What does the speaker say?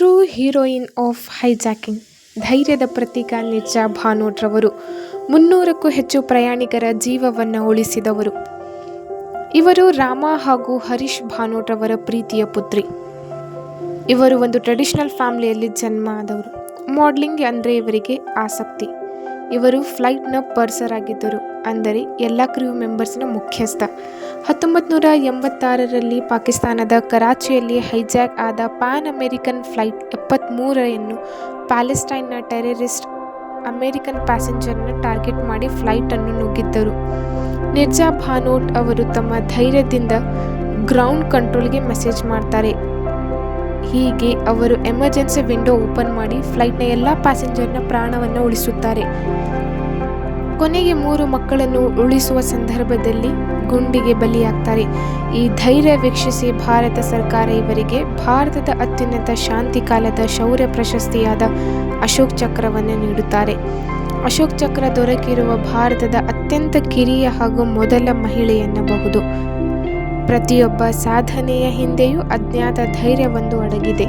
True heroine of hijacking. ಧೈರ್ಯದ ಪ್ರತೀಕ ನಿಜ ಭಾನೋಟ್ರವರು ಮುನ್ನೂರಕ್ಕೂ ಹೆಚ್ಚು ಪ್ರಯಾಣಿಕರ ಜೀವವನ್ನು ಉಳಿಸಿದವರು. ಇವರು ರಾಮ ಹಾಗೂ ಹರೀಶ್ ಭಾನೋಟ್ರವರ ಪ್ರೀತಿಯ ಪುತ್ರಿ. ಇವರು ಒಂದು ಟ್ರೆಡಿಷನಲ್ ಫ್ಯಾಮಿಲಿಯಲ್ಲಿ ಜನ್ಮ ಆದವರು. ಮಾಡ್ಲಿಂಗ್ ಅಂದರೆ ಇವರಿಗೆ ಆಸಕ್ತಿ. ಇವರು ಫ್ಲೈಟ್ನ ಪರ್ಸರ್ ಆಗಿದ್ದರು ಅಂದರೆ ಎಲ್ಲ ಕ್ರೂ ಮೆಂಬರ್ಸ್ನ ಮುಖ್ಯಸ್ಥ. ಹತ್ತೊಂಬತ್ತು ನೂರ ಎಂಬತ್ತಾರರಲ್ಲಿ ಪಾಕಿಸ್ತಾನದ ಕರಾಚಿಯಲ್ಲಿ ಹೈಜಾಕ್ ಆದ ಪ್ಯಾನ್ ಅಮೆರಿಕನ್ ಫ್ಲೈಟ್ ಎಪ್ಪತ್ತ್ಮೂರನ್ನು ಪ್ಯಾಲೆಸ್ಟೈನ್ನ ಟೆರರಿಸ್ಟ್ ಅಮೆರಿಕನ್ ಪ್ಯಾಸೆಂಜರ್ನ ಟಾರ್ಗೆಟ್ ಮಾಡಿ ಫ್ಲೈಟನ್ನು ನುಗ್ಗಿದ್ದರು. ನಿರ್ಜಾ ಭಾನೋಟ್ ಅವರು ತಮ್ಮ ಧೈರ್ಯದಿಂದ ಗ್ರೌಂಡ್ ಕಂಟ್ರೋಲ್ಗೆ ಮೆಸೇಜ್ ಮಾಡ್ತಾರೆ. ಹೀಗೆ ಅವರು ಎಮರ್ಜೆನ್ಸಿ ವಿಂಡೋ ಓಪನ್ ಮಾಡಿ ಫ್ಲೈಟ್ನ ಎಲ್ಲ ಪ್ಯಾಸೆಂಜರ್ನ ಪ್ರಾಣವನ್ನು ಉಳಿಸುತ್ತಾರೆ. ಕೊನೆಗೆ ಮೂರು ಮಕ್ಕಳನ್ನು ಉಳಿಸುವ ಸಂದರ್ಭದಲ್ಲಿ ಗುಂಡಿಗೆ ಬಲಿಯಾಗ್ತಾರೆ. ಈ ಧೈರ್ಯ ವೀಕ್ಷಿಸಿ ಭಾರತ ಸರ್ಕಾರ ಇವರಿಗೆ ಭಾರತದ ಅತ್ಯುನ್ನತ ಶಾಂತಿ ಕಾಲದ ಶೌರ್ಯ ಪ್ರಶಸ್ತಿಯಾದ ಅಶೋಕ್ ಚಕ್ರವನ್ನು ನೀಡುತ್ತಾರೆ. ಅಶೋಕ್ ಚಕ್ರ ದೊರಕಿರುವ ಭಾರತದ ಅತ್ಯಂತ ಕಿರಿಯ ಹಾಗೂ ಮೊದಲ ಮಹಿಳೆ ಎನ್ನಬಹುದು. ಪ್ರತಿಯೊಬ್ಬ ಸಾಧನೆಯ ಹಿಂದೆಯೂ ಅಜ್ಞಾತ ಧೈರ್ಯವೊಂದು ಅಡಗಿದೆ.